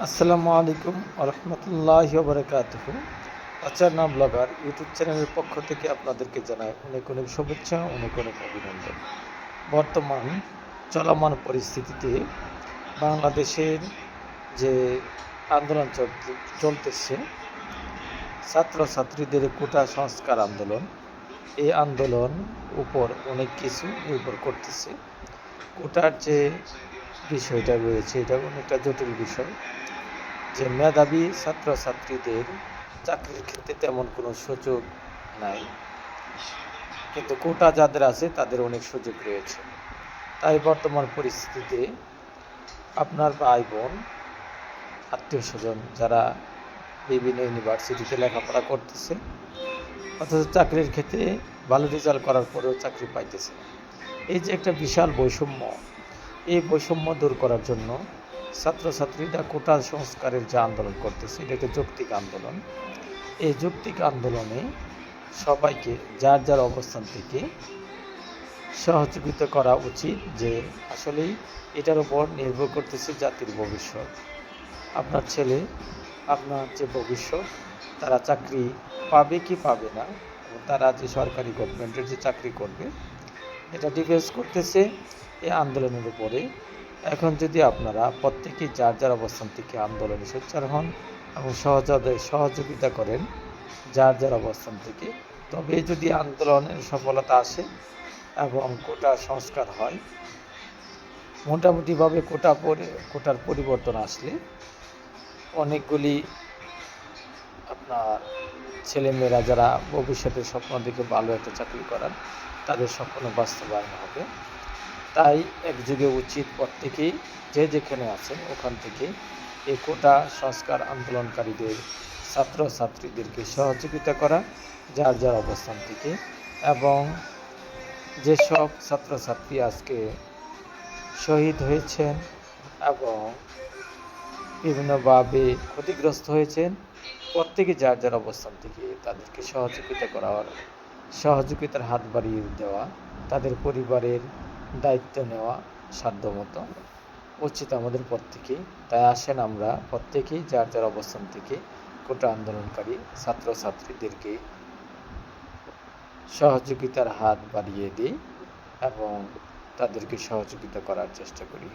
আসসালামু আলাইকুম রহমতুল্লাহ বরকাতহ অচারনা blogger YouTube চ্যানেলের পক্ষ থেকে আপনাদেরকে জানাই অনেক অনেক শুভেচ্ছা, অনেক অনেক অভিনন্দন। বর্তমান চলমান পরিস্থিতিতে বাংলাদেশের যে আন্দোলন চলতে- চলতেছে, ছাত্রছাত্রীদের কোটা সংস্কার আন্দোলন, এই আন্দোলন উপর অনেক কিছু নির্ভর করতেছে। কোটার যে বিষয়টা রয়েছে, এটা অনেকটা জটিল বিষয় যে মেধাবী ছাত্রছাত্রীদের চাকরির ক্ষেত্রে তেমন কোনো সুযোগ নাই কিন্তু কোটা যাদের আছে, তাদের অনেক সুযোগ রয়েছে তাই বর্তমান পরিস্থিতিতে আপনার ভাই বোন, আত্মীয় স্বজন যারা বিভিন্ন ইউনিভার্সিটিতে লেখাপড়া করতেছে, অথচ চাকরির ক্ষেত্রে ভালো রেজাল্ট করার পরেও চাকরি পাইতেছে। এই যে একটা বিশাল বৈষম্য এই বৈষম্য দূর করার জন্য ছাত্রছাত্রীরা কোটা সংস্কারের যে আন্দোলন করতেছে এটা একটা যৌক্তিক আন্দোলন। এই যৌক্তিক আন্দোলনে সবাইকে যার যার অবস্থান থেকে সহযোগিতা করা উচিত যে আসলেই এটার উপর নির্ভর করতেছে জাতির ভবিষ্যৎ। আপনার ছেলে, আপনার যে ভবিষ্যৎ, তারা চাকরি পাবে কি পাবে না তারা যে সরকারি গভর্নমেন্টের যে চাকরি করবে এটা ডিফেন্স করতেছে এই আন্দোলনের উপরে। এখন যদি আপনারা প্রত্যেকেই যার যার অবস্থান থেকে আন্দোলনে সোচ্চার হন এবং সহযোগে, সহযোগিতা করেন, যার যার অবস্থান থেকে তবে যদি আন্দোলনের সফলতা আসে এবং কোটা সংস্কার হয়, মোটামুটিভাবে কোটা পরি, কোটার পরিবর্তন আসলে অনেকগুলি আপনার ছেলেমেয়েরা যারা ভবিষ্যতে স্বপ্ন দেখে ভালো একটা চাকরি করার, তাদের স্বপ্ন বাস্তবায়ন হবে। তাই একযুগে উচিত প্রত্যেকেই যে যেখানে আছেন ওখান থেকে এই কোটা সংস্কার আন্দোলনকারীদের, ছাত্রছাত্রীদেরকে সহযোগিতা করা, যার যার অবস্থান থেকে। এবং যেসব ছাত্রছাত্রী আজকে শহীদ হয়েছেন এবং বিভিন্নভাবে ক্ষতিগ্রস্ত হয়েছেন প্রত্যেকে যার যার অবস্থান থেকে তাদেরকে সহযোগিতা করার, সহযোগিতার হাত বাড়িয়ে দেওয়া, তাদের পরিবারের দায়িত্ব নেওয়া সাধ্যমতো উচিত আমাদের প্রত্যেকেই। তাই আসেন আমরা প্রত্যেকেই যার যার অবস্থান থেকে কোটা আন্দোলনকারী ছাত্রছাত্রীদেরকে সহযোগিতার হাত বাড়িয়ে দিই এবং তাদেরকে সহযোগিতা করার চেষ্টা করি।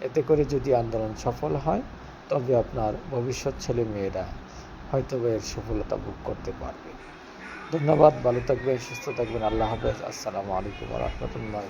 এতে করে যদি আন্দোলন সফল হয়, তবে আপনার ভবিষ্যৎ ছেলে মেয়েরা হয়তো এর সফলতা ভোগ করতে পারবে। ধন্যবাদ, ভালো থাকবেন, সুস্থ থাকবেন, আল্লাহ হাফেজ, আসসালামু আলাইকুম রহমতুল্লাহ